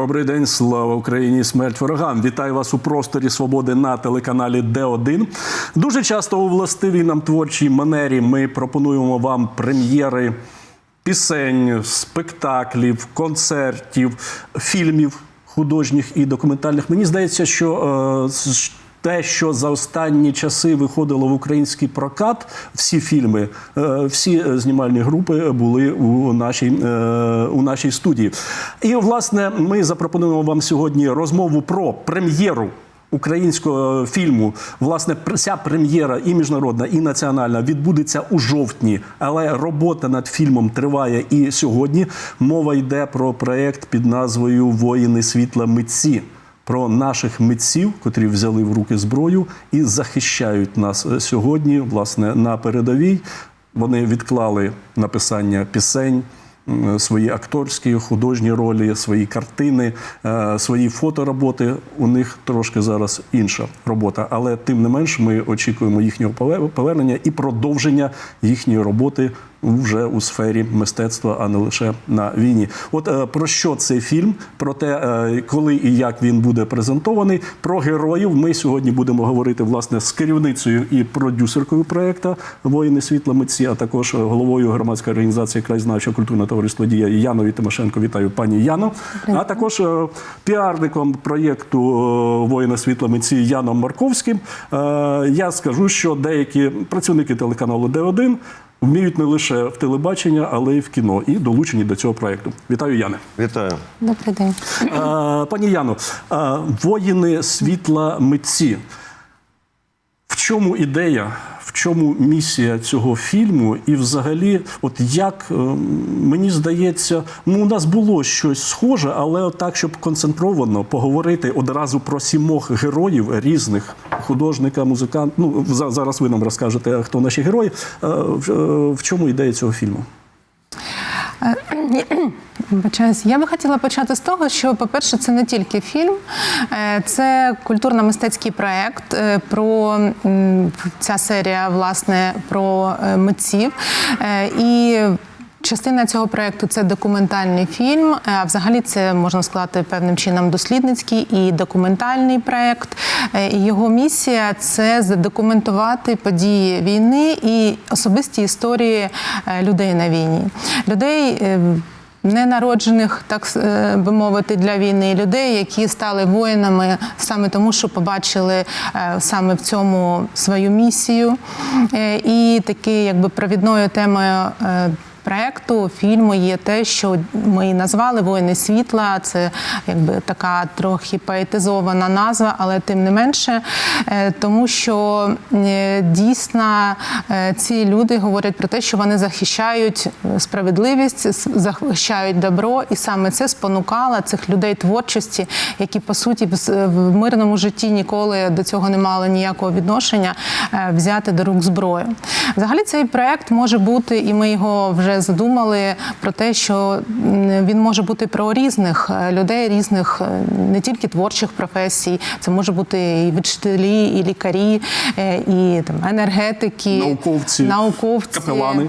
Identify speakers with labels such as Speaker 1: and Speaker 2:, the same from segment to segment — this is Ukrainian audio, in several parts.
Speaker 1: Добрий день, слава Україні! Смерть ворогам! Вітаю вас у просторі свободи на телеканалі Д1. Дуже часто у властивій нам творчій манері ми пропонуємо вам прем'єри пісень, спектаклів, концертів, фільмів художніх і документальних. Мені здається, що е, те, що за останні часи виходило в український прокат, всі фільми, е, всі е, знімальні групи були у нашій, е, у нашій студії. І власне ми запропонуємо вам сьогодні розмову про прем'єру. Українського фільму, власне, ця прем'єра і міжнародна, і національна відбудеться у жовтні, але робота над фільмом триває і сьогодні. Мова йде про проект під назвою Воїни світла митці про наших митців, котрі взяли в руки зброю і захищають нас е, сьогодні, власне, на передовій. Вони відклали написання пісень. Свої акторські, художні ролі, свої картини, е, свої фотороботи. У них трошки зараз інша робота, але тим не менш ми очікуємо їхнього пове- повернення і продовження їхньої роботи вже у сфері мистецтва, а не лише на війні. От е, про що цей фільм? Про те, е, коли і як він буде презентований. Про героїв ми сьогодні будемо говорити власне з керівницею і продюсеркою проекту Воїни світла митці, а також е, головою громадської організації Краєзнавчого культурного товариства Дія Яною Тимошенко. Вітаю пані Яно. А також е, піарником проєкту Воїни світла митці Яном Марковським. Е, Я скажу, що деякі працівники телеканалу Д1 вміють не лише в телебачення, але й в кіно, і долучені до цього проекту. Вітаю, Яне.
Speaker 2: Вітаю.
Speaker 3: Добрий день.
Speaker 1: Пані Яно, воїни світла митці. Чому ідея, в чому місія цього фільму? І взагалі, от як е, мені здається, ну у нас було щось схоже, але так, щоб концентровано поговорити одразу про сімох героїв різних художника, музикант. Ну за- зараз ви нам розкажете, хто наші герої. Е, е, в чому ідея цього фільму?
Speaker 3: Вибачаюсь. Я би хотіла почати з того, що, по-перше, це не тільки фільм, е, це культурно-мистецький проєкт е, про ця серія, власне, про е, митців. І Частина цього проєкту це документальний фільм. е, А взагалі це можна сказати певним чином дослідницький і документальний проєкт. Е, його місія це задокументувати події війни і особисті історії е, людей на війні. Людей. Ненароджених, так би мовити, для війни людей, які стали воїнами саме тому, що побачили саме в цьому свою місію. І таки, якби провідною темою. Проекту фільму є те, що ми назвали Воїни світла. Це якби така трохи поетизована назва, але тим не менше, е, тому що е, дійсно е, ці люди говорять про те, що вони захищають справедливість, захищають добро, і саме це спонукало цих людей творчості, які по суті в мирному житті ніколи до цього не мали ніякого відношення, взяти до рук зброю. Взагалі цей проект може бути, і ми його вже задумали про те, що він може бути про різних е, людей, різних е, не тільки творчих професій. Це може бути і вчителі, і лікарі, е, і там енергетики,
Speaker 1: Науковці,
Speaker 3: науковці
Speaker 1: капелани.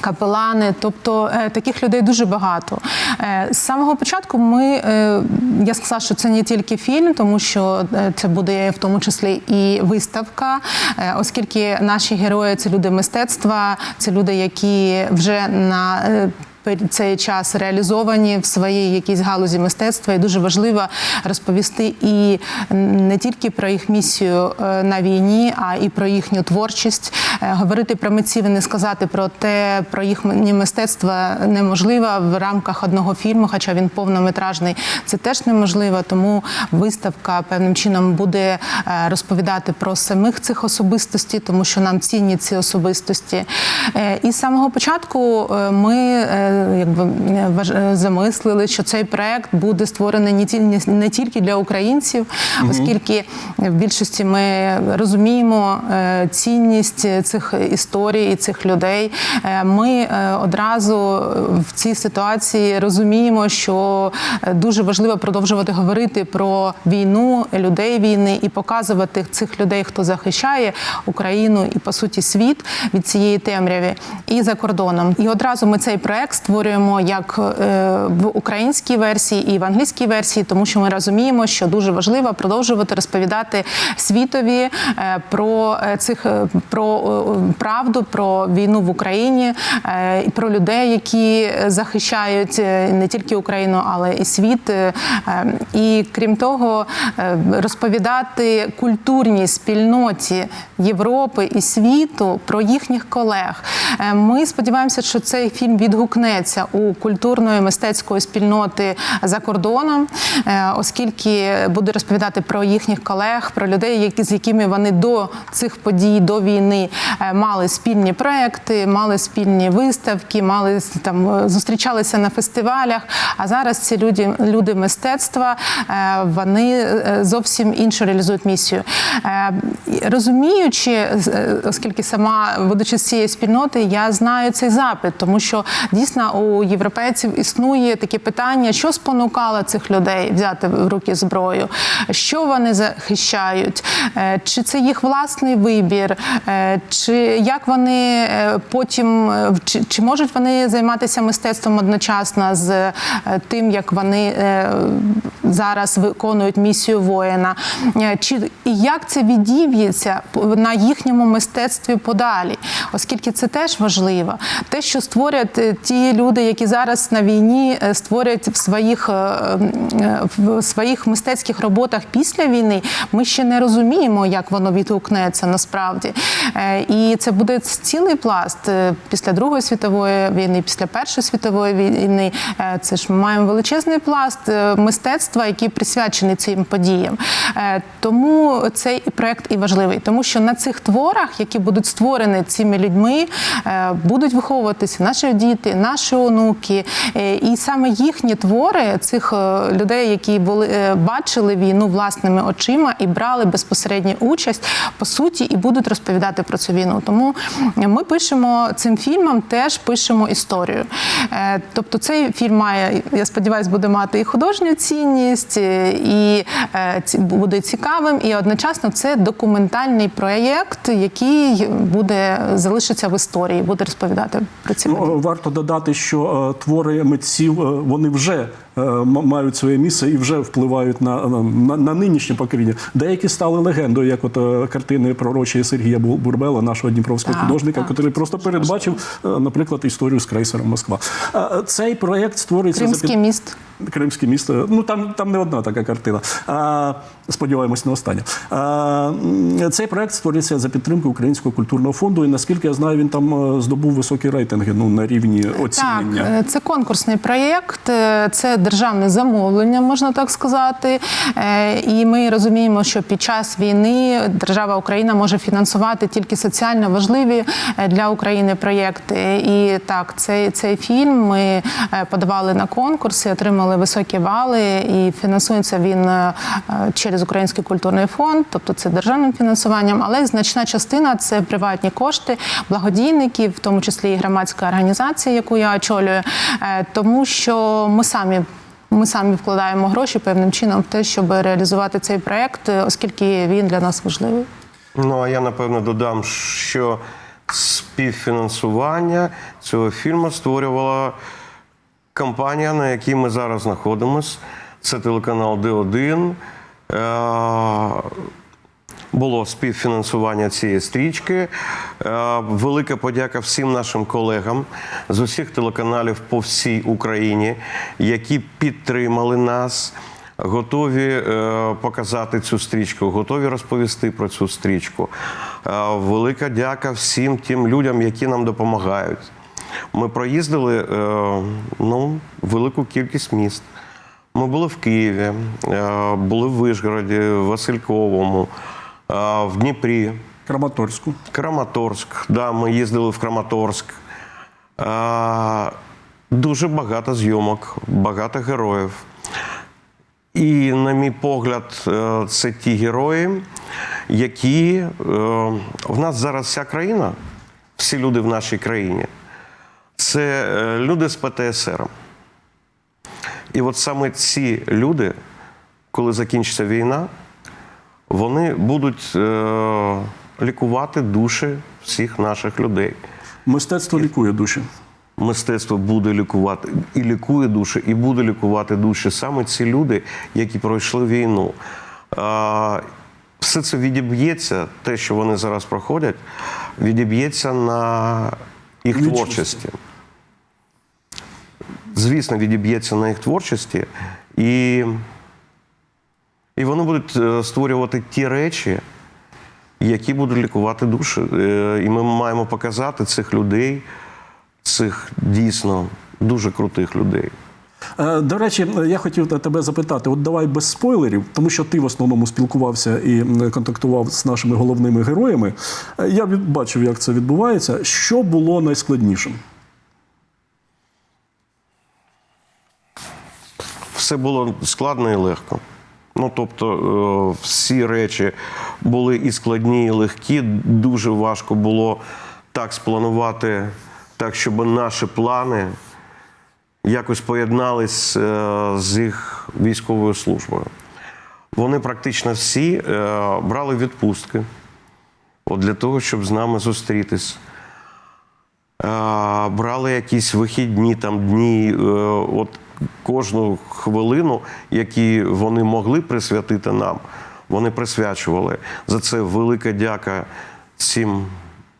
Speaker 3: Капелани, тобто е, таких людей дуже багато. Е, з самого початку ми е, я сказала, що це не тільки фільм, тому що це буде в тому числі і виставка, оскільки наші герої це люди мистецтва, це люди, які вже на цей час реалізовані в своїй якійсь галузі мистецтва, і дуже важливо розповісти і не тільки про їх місію е, на війні, а і про їхню творчість. Е, Говорити про митців і не сказати про те, про їхнє мистецтво неможливо в рамках одного фільму, хоча він повнометражний. Це теж неможливо. Тому виставка певним чином буде е, розповідати про самих цих особистостей, тому що нам цінні ці особистості. І з самого початку ми якби е, е, замислили, що цей проект буде створений не ті- не тільки для українців, оскільки в більшості ми розуміємо е, цінність цих історій і цих людей. Ми одразу в цій ситуації розуміємо, що дуже важливо продовжувати говорити про війну, людей війни і показувати цих людей, хто захищає Україну і по суті світ від цієї темряви і за кордоном. І одразу ми цей проект створюємо як е, в українській версії і в англійській версії, тому що ми розуміємо, що дуже важливо продовжувати розповідати світові е, про е, цих про правду, про війну в Україні, про людей, які захищають не тільки Україну, але і світ. І крім того, розповідати культурній спільноті Європи і світу про їхніх колег. Ми сподіваємося, що цей фільм відгукнеться у культурної мистецької спільноти за кордоном, е, оскільки буде розповідати про їхніх колег, про людей, які з якими вони до цих подій, до війни е, мали спільні проекти, мали спільні виставки, мали там е, зустрічалися на фестивалях. А зараз ці люди, люди мистецтва вони зовсім іншу реалізують місію. Розуміючи, оскільки сама будучи з цієї спільноти, я знаю цей запит, тому що дійсно у європейців існує таке питання, що спонукало цих людей взяти в руки зброю, що вони захищають, Е, чи це їх власний вибір, Е, чи як вони е, потім чи, чи можуть вони займатися мистецтвом одночасно з тим, як вони зараз виконують місію воїна, чи і як це відіб'ється на їхньому мистецтві подалі, оскільки це теж важливо. Те, що створять е, люди, які зараз на війні е, створять в своїх е, е, в своїх мистецьких роботах після війни, ми ще не розуміємо, як воно відгукнеться насправді. І це буде цілий пласт після Другої світової війни, після Першої світової війни. Це ж ми маємо величезний пласт мистецтва, який присвячений цим подіям. Тому цей проект і важливий, тому що на цих творах, які будуть створені цими людьми, будуть виховуватися наші діти, наші онуки, Е, і саме їхні твори цих е, людей, які були е, бачили війну власними очима і брали безпосередню участь, по суті, і будуть розповідати про цю війну. Тому ми пишемо цим фільмом, теж пишемо історію. Тобто, цей фільм має, я сподіваюся, буде мати і художню цінність, і буде цікавим, і одночасно це документальний проєкт, який буде залишиться в історії, буде розповідати про ці.
Speaker 1: Ну, варто додати, що е, твори митців е, вони вже мають своє місце і вже впливають на, на, на нинішнє покоління. Деякі стали легендою, як от е, картини пророчі Сергія Бу- Бурбела, нашого дніпровського
Speaker 3: Так,
Speaker 1: художника, який просто передбачив, е, наприклад, історію з крейсером Москва. Е, е, Цей проєкт створюється
Speaker 3: Кримський
Speaker 1: під-
Speaker 3: міст.
Speaker 1: Кримське місто. Ну там, там не одна така картина. А, сподіваємось, не остання. А, цей проект створюється за підтримки Українського культурного фонду. І наскільки я знаю, він там е, здобув високі рейтинги ну, на рівні оцінення.
Speaker 3: Так, е, це конкурсний проєкт, е, це державне замовлення, можна так сказати. Е, І ми розуміємо, що під час війни держава Україна може фінансувати тільки соціально важливі е, для України проєкти. І так, цей, цей фільм ми е, подавали на конкурс і отримали високі бали. І фінансується він через Український культурний фонд, тобто це державним фінансуванням, але значна частина це приватні кошти благодійників, в тому числі і громадська організація, яку я очолюю, тому що ми самі. Ми самі вкладаємо гроші певним чином в те, щоб реалізувати цей проект, е, оскільки він для нас важливий.
Speaker 2: Ну а я напевно додам, що співфінансування цього фільму створювала компанія, на якій ми зараз знаходимося. Це телеканал Д1. Було співфінансування цієї стрічки. Е, Велика подяка всім нашим колегам з усіх телеканалів по всій Україні, які підтримали нас, готові е, показати цю стрічку, готові розповісти про цю стрічку. Е, Велика дяка всім тим людям, які нам допомагають. Ми проїздили ну, велику кількість міст. Ми були в Києві, були в Вишгороді, Васильковому, в Дніпрі,
Speaker 1: Краматорську.
Speaker 2: Краматорськ. Да, ми їздили в Краматорськ. Дуже багато зйомок, багато героїв. І, на мій погляд, е, це ті герої, які е, в нас зараз вся країна, всі люди в нашій країні, це е, люди з ПТСР. І от саме ці люди, коли закінчиться війна, вони будуть е, лікувати душі всіх наших людей.
Speaker 1: Мистецтво лікує душі.
Speaker 2: мистецтво буде лікувати і лікує душі, і буде лікувати душі саме ці люди, які пройшли війну. А, Все це відіб'ється, те, що вони зараз проходять, відіб'ється на їх
Speaker 1: Нічого
Speaker 2: творчості. Звісно, відіб'ється на їх творчості, і, і вони будуть е, створювати ті речі, які будуть лікувати душі. Е, І ми маємо показати цих людей, цих дійсно дуже крутих людей.
Speaker 1: Е, До речі, я хотів тебе запитати: от давай без спойлерів, тому що ти в основному спілкувався і контактував з нашими головними героями. Я бачив, як це відбувається. Що було найскладнішим?
Speaker 2: все було складно і легко. Ну, тобто, е, всі речі були і складні, і легкі. Дуже важко було так спланувати, так, щоб наші плани якось поєднались е, з їх військовою службою. Вони практично всі е, брали відпустки от для того, щоб з нами зустрітись. Брали якісь вихідні там дні, от кожну хвилину, які вони могли присвятити нам, вони присвячували. За це велика дяка цим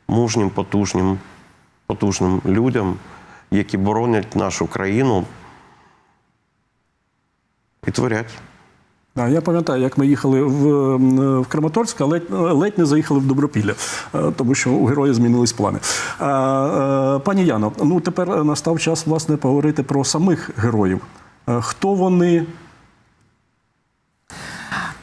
Speaker 2: мужнім, потужним, потужним людям, які боронять нашу країну і творять.
Speaker 1: А, Я пам'ятаю, як ми їхали в, в Краматорськ, а ледь, ледь не заїхали в Добропілля, е, тому що у героя змінились плани. Е, Пані Яно, ну тепер настав час власне поговорити про самих героїв. Е, Хто вони?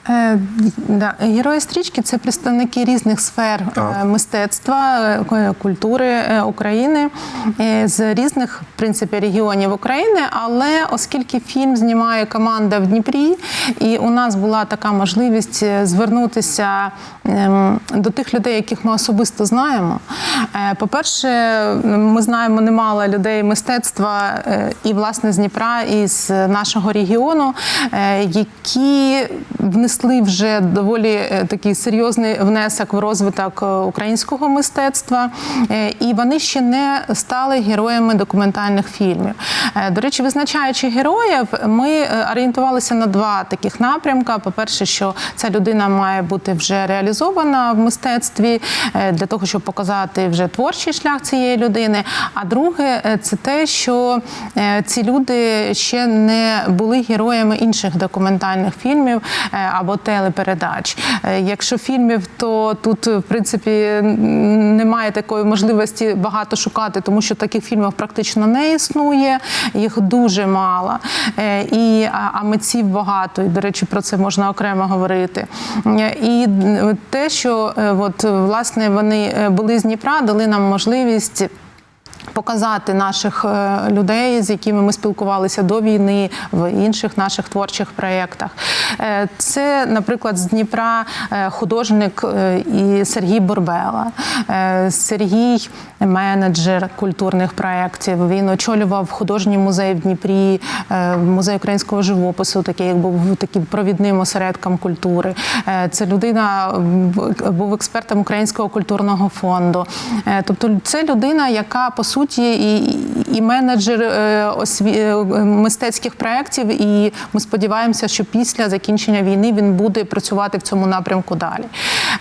Speaker 3: Е, да. Герої стрічки це представники різних сфер
Speaker 1: Так.
Speaker 3: е, мистецтва, е, культури України з різних в принципі регіонів України. Але оскільки фільм знімає команда в Дніпрі, і у нас була така можливість звернутися ем, до тих людей, яких ми особисто знаємо. По-перше, ми знаємо немало людей мистецтва і власне з Дніпра, і з нашого регіону, які внесли вже доволі е, такий серйозний внесок в розвиток е, українського мистецтва, е, і вони ще не стали героями документальних фільмів. До речі, визначаючи героїв, ми орієнтувалися на два таких напрямка. По-перше, що ця людина має бути вже реалізована в мистецтві для того, щоб показати вже творчий шлях цієї людини. А друге, це те, що ці люди ще не були героями інших документальних фільмів е, або телепередач. Е, Якщо фільмів, то тут в принципі немає такої можливості багато шукати, тому що таких фільмів практично не існує, їх дуже мало. Е, І, а, митців багато, і, до речі, про це можна окремо говорити. Е, І те, що от, власне вони були з Дніпра, дали нам можливість. Показати наших е, людей, з якими ми спілкувалися до війни в інших наших творчих проєктах. Е, Це, наприклад, з Дніпра е, художник і Сергій Борбела. Сергій менеджер культурних проєктів. Він очолював художній музей в Дніпрі, музей українського живопису, такий як був таким провідним осередком культури. Це людина був експертом Українського культурного фонду. Тобто, це людина, яка по суті і, і менеджер е, осві... е, мистецьких проєктів, і ми сподіваємося, що після закінчення війни він буде працювати в цьому напрямку далі.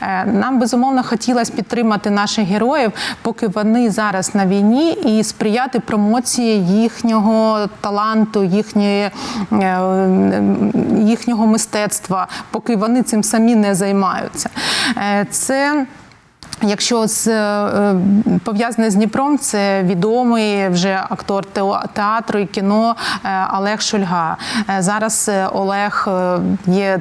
Speaker 3: Е, Нам безумовно хотілося підтримати наших героїв, поки вони зараз на війні, і сприяти промоції їхнього таланту, їхньої, їхнього мистецтва, поки вони цим самі не займаються. Це Якщо з е, пов'язане з Дніпром, це відомий вже актор театру і кіно е, Олег Шульга. Е, Зараз е, Олег е, є.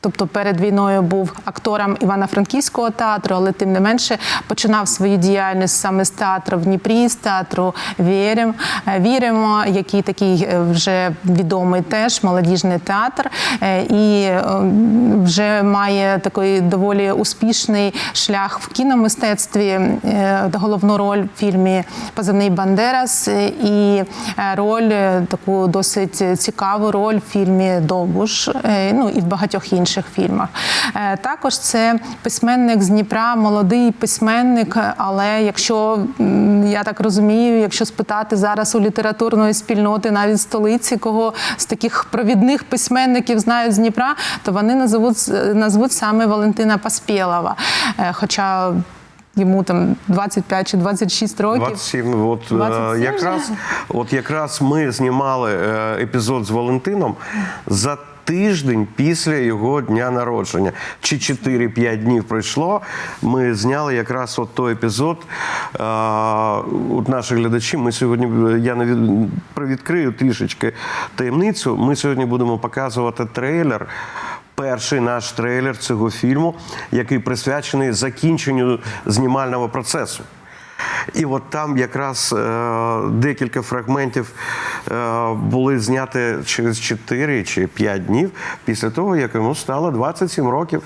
Speaker 3: Тобто перед війною був актором Івано-Франківського театру, але тим не менше починав свою діяльність саме з театру в Дніпрі, з театру Вірим. Е, Віримо, який такий е, вже відомий теж молодіжний театр, е, і вже має такий доволі успішний шлях в кіномистецтві. Головну роль в фільмі Позивний Бандерас і роль таку досить цікаву роль в фільмі Довбуш, ну і в багатьох інших. Інших фільмах. Е, Також це письменник з Дніпра, молодий письменник. Але якщо я так розумію, якщо спитати зараз у літературної спільноти, навіть столиці, кого з таких провідних письменників знають з Дніпра, то вони назвуть, назвуть саме Валентина Паспєлова. Е, Хоча йому там 25 чи 26 років.
Speaker 2: 27. От, е,
Speaker 3: 27
Speaker 2: якраз, от якраз ми знімали е, епізод з Валентином за тиждень після його дня народження. Чи 4-5 днів пройшло. Ми зняли якраз от той епізод. От наші глядачі. Ми сьогодні я навід- привідкрию трішечки таємницю. Ми сьогодні будемо показувати трейлер. Перший наш трейлер цього фільму, який присвячений закінченню знімального процесу. І от там якраз е, декілька фрагментів е, були зняті через 4 чи 5 днів після того, як йому стало 27 років.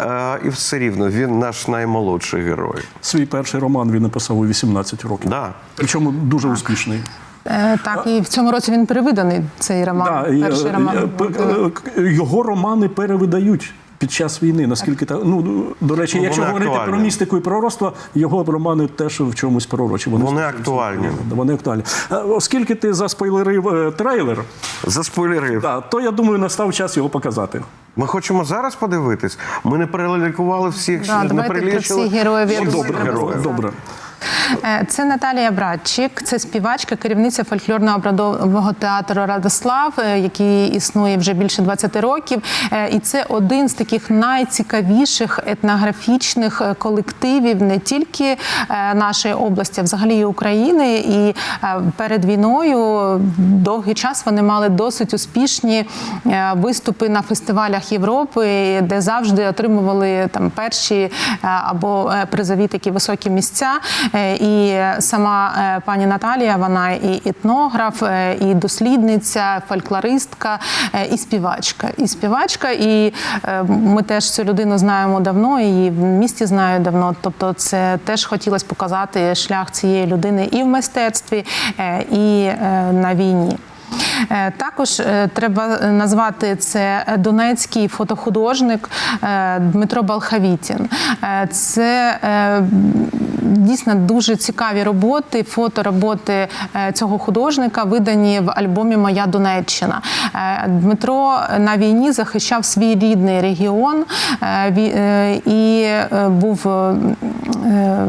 Speaker 2: Е, і все рівно він наш наймолодший герой.
Speaker 1: Свій перший роман він написав у 18 років.
Speaker 2: Да.
Speaker 1: Причому дуже успішний.
Speaker 3: Е, Так, і в цьому році він перевиданий цей роман.
Speaker 1: Да,
Speaker 3: Перший
Speaker 1: е,
Speaker 3: роман.
Speaker 1: е, е, Його романи перевидають. Під час війни, наскільки та ну до речі,
Speaker 2: Ну,
Speaker 1: якщо
Speaker 2: вони
Speaker 1: говорити
Speaker 2: актуальні.
Speaker 1: про містику і пророцтво, його романи теж в чомусь пророчі.
Speaker 2: Вони
Speaker 1: стосуються-
Speaker 2: актуальні.
Speaker 1: Вони актуальні. Е, Оскільки ти заспойлерив е, трейлер,
Speaker 2: Заспойлерив.
Speaker 1: да, то я думаю, настав час його показати.
Speaker 2: Ми хочемо зараз подивитись. Ми не перелікували всіх,
Speaker 3: Да,
Speaker 2: не перелічили
Speaker 3: всіх героїв,
Speaker 2: добрих
Speaker 3: треба
Speaker 2: героїв.
Speaker 1: Добре.
Speaker 3: Е, Це Наталія Братчик, це співачка, керівниця фольклорного обрадового театру Радослав, е, який існує вже більше 20 років. Е, І це один з таких найцікавіших етнографічних колективів не тільки нашої області, а взагалі України. І перед війною довгий час вони мали досить успішні виступи на фестивалях Європи, де завжди отримували там перші або призові такі високі місця. Е, І сама е, пані Наталія, вона і етнограф, е, і дослідниця, фольклористка, і співачка. І співачка, і ми теж цю людину знаємо давно, її в місті знаю давно. Тобто, це теж хотілося показати шлях цієї людини і в мистецтві, і на війні. Також треба назвати це донецький фотохудожник Дмитро Балхавітін. Це дійсно дуже цікаві роботи, фотороботи е, цього художника видані в альбомі Моя Донеччина. Е, Дмитро на війні захищав свій рідний регіон е, і був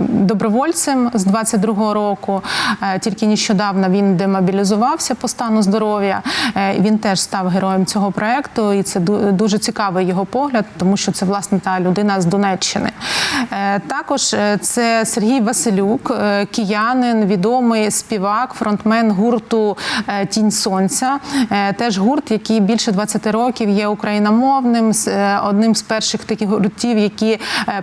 Speaker 3: добровольцем з 22-го року. Тільки нещодавно він демобілізувався по стану здоров'я. Він теж став героєм цього проекту, і це дуже цікавий його погляд, тому що це власне та людина з Донеччини. Також це Сергій Василюк, е, киянин, відомий співак, фронтмен гурту е, Тінь Сонця. Е, Теж гурт, який більше 20 років є україномовним, одним з перших таких гуртів, які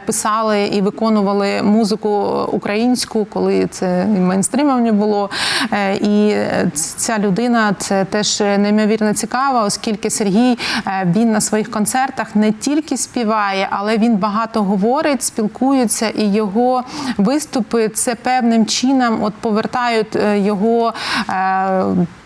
Speaker 3: писали і виконували музику українську, коли це і мейнстрімом не було. І ця людина це теж неймовірно цікаво, оскільки Сергій він на своїх концертах не тільки співає, але він багато говорить, спілкується, і його виступи це певним чином от повертають е, його.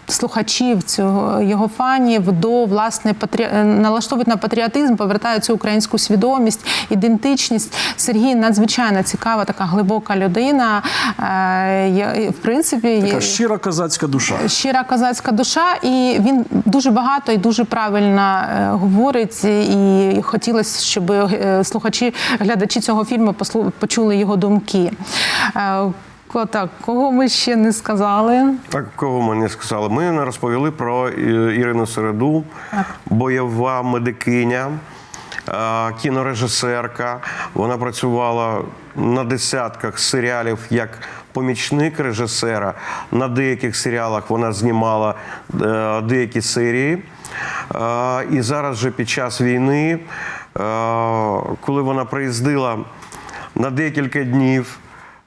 Speaker 3: Слухачів цього його фанів до власне патрі... е, налаштовують на патріотизм, повертають цю українську свідомість, ідентичність. Сергій надзвичайно цікава, така глибока людина. Е, В принципі,
Speaker 1: Така щира козацька душа.
Speaker 3: щира козацька душа, і він дуже багато і дуже правильно е, говорить. І хотілося, щоб слухачі, глядачі цього фільму послу- почули його думки. Е, Так, кого ми ще не сказали?
Speaker 2: Так, кого ми не сказали? Ми не розповіли про Ірину Середу, бойова медикиня, е, кінорежисерка. Вона працювала на десятках серіалів як помічник режисера. На деяких серіалах вона знімала е, деякі серії. Е, І зараз же під час війни, е, коли вона приїздила на декілька днів.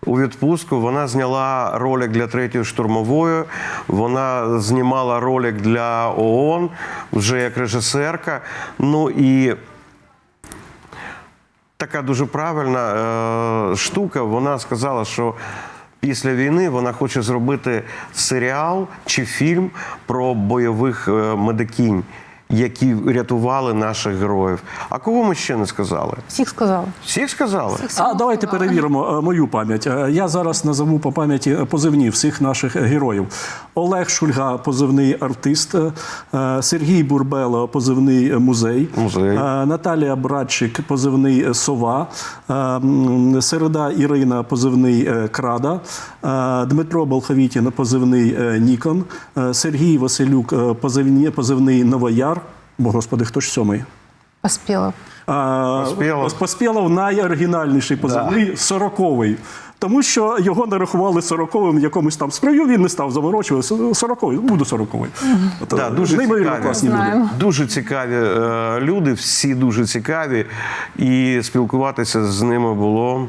Speaker 2: У відпустку вона зняла ролик для третьої штурмової. Вона знімала ролик для ООН вже як режисерка. Ну і така дуже правильна е, штука. Вона сказала, що після війни вона хоче зробити серіал чи фільм про бойових е, медикінь. Які рятували наших героїв. А кого ми ще не сказали?
Speaker 3: Всіх сказала.
Speaker 2: Всіх сказали?
Speaker 1: А давайте перевіримо е, мою пам'ять. Е, Я зараз назову по пам'яті позивні всіх наших героїв. Олег Шульга, позивний артист, е, Сергій Бурбело, позивний музей,
Speaker 2: Музей.
Speaker 1: Е, Наталія Братчик, позивний сова, Е, Середа Ірина, позивний е, крада, Е, Дмитро Болховітін, позивний е, Нікон, Е, Сергій Василюк, е, позивні- позивний Новояр. Бо господи, хто ж сьомий?
Speaker 3: Поспіла.
Speaker 1: А,
Speaker 2: Поспєлов.
Speaker 1: Поспєлов найоригінальніший позивний сороковий. Тому що його нарахували сороковим в якомусь там строю, він не став заворочуватися. Сороковий, буду сороковий.
Speaker 2: Да, дуже цікаві. Дуже цікаві е, люди, всі дуже цікаві, і спілкуватися з ними було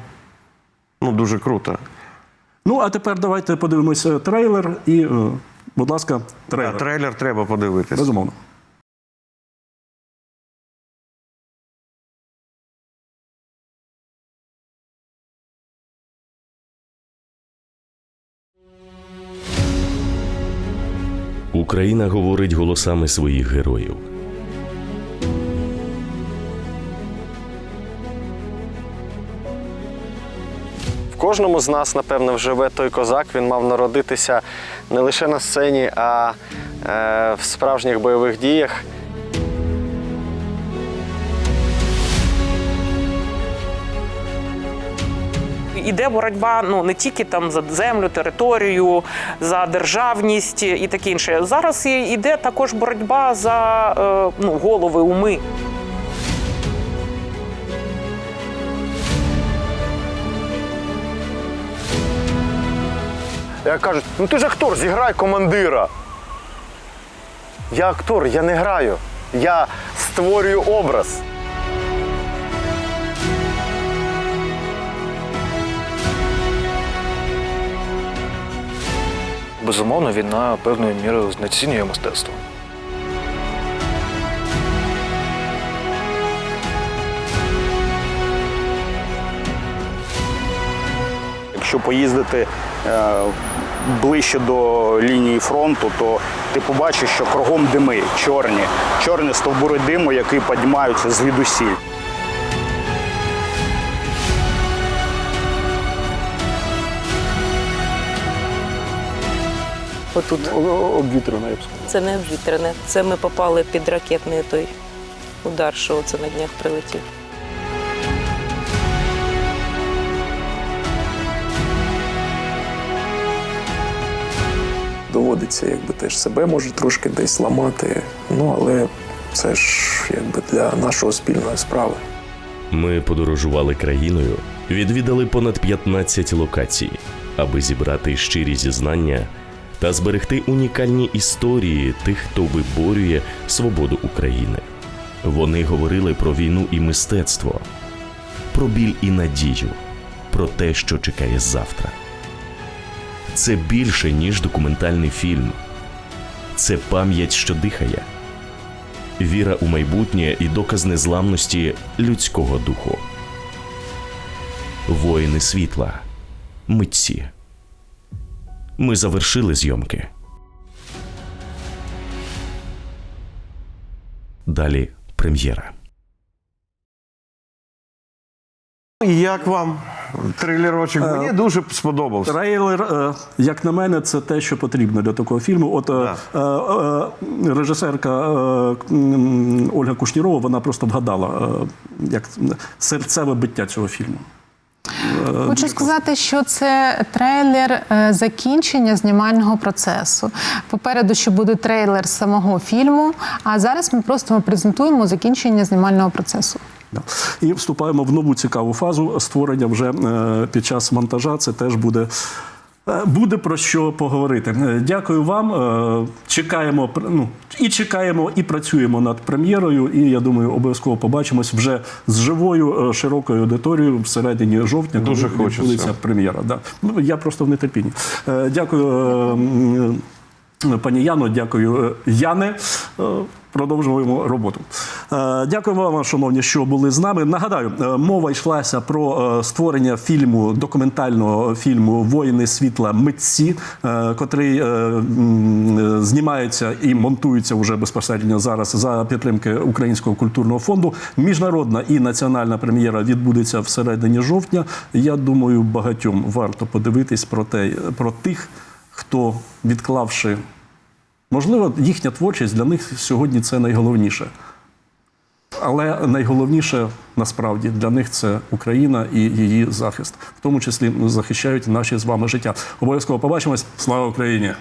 Speaker 2: ну, дуже круто.
Speaker 1: Ну, а тепер давайте подивимося трейлер і, е, будь ласка, трейлер.
Speaker 2: трейлер треба подивитись.
Speaker 1: Безумовно.
Speaker 4: Україна говорить голосами своїх героїв.
Speaker 5: В кожному з нас, напевно, вживе той козак. Він мав народитися не лише на сцені, а е, в справжніх бойових діях.
Speaker 6: Іде боротьба ну не тільки там за землю, територію, за державність і таке інше. Зараз іде також боротьба за е, ну, голови, уми.
Speaker 5: Як кажуть, ну ти ж актор, зіграй командира. Я актор, я не граю. Я створюю образ.
Speaker 7: Безумовно, війна певною мірою знецінює мистецтво.
Speaker 8: Якщо поїздити е, ближче до лінії фронту, то ти побачиш, що кругом дими чорні, чорні стовбури диму, які піднімаються звідусіль.
Speaker 9: Отут
Speaker 1: Обвітрена, я б сказав.
Speaker 9: це не обвітряне. Це ми попали під ракетний той удар, що це на днях прилетів.
Speaker 10: доводиться якби теж себе може трошки десь ламати. Ну але це ж якби для нашого спільної справи.
Speaker 4: Ми подорожували країною, відвідали понад 15 локацій, аби зібрати щирі зізнання та зберегти унікальні історії тих, хто виборює свободу України. Вони говорили про війну і мистецтво, про біль і надію, про те, що чекає завтра. Це більше, ніж документальний фільм. Це пам'ять, що дихає віра у майбутнє і доказ незламності людського духу. Воїни світла, митці. Ми завершили зйомки. Далі прем'єра.
Speaker 2: Як вам трейлерочок? Мені дуже сподобався.
Speaker 1: Трейлер, е, як на мене, це те, що потрібно для такого фільму. От е, е, е, режисерка е, Ольга Кушнірова, вона просто вгадала е, як серцеве биття цього фільму.
Speaker 3: Хочу сказати, що це трейлер е, закінчення знімального процесу. Попереду ще буде трейлер самого фільму. А зараз ми просто презентуємо закінчення знімального процесу.
Speaker 1: І вступаємо в нову цікаву фазу створення вже е, під час монтажа. Це теж буде. Е, Буде про що поговорити. Е, Дякую вам. Е, Чекаємо ну, і чекаємо, і працюємо над прем'єрою. І я думаю, обов'язково побачимось вже з живою широкою аудиторією всередині жовтня.
Speaker 2: Дуже хочеться.
Speaker 1: прем'єра. Да. Ну, я просто в нетерпінні. Дякую. Пані Яно, дякую, Яне. Продовжуємо роботу. Е, Дякуємо вам, шановні, що були з нами. Нагадаю, е, мова йшлася про е, створення фільму, документального фільму Воїни світла митці, котрий знімається і монтується вже безпосередньо зараз за підтримки Українського культурного фонду. Міжнародна і національна прем'єра відбудеться всередині жовтня. Я думаю, багатьом варто подивитись про те, про тих, хто відклавши. Можливо, їхня творчість для них сьогодні це найголовніше. Але найголовніше насправді для них це Україна і її захист, в тому числі захищають наші з вами життя. Обов'язково побачимось. Слава Україні!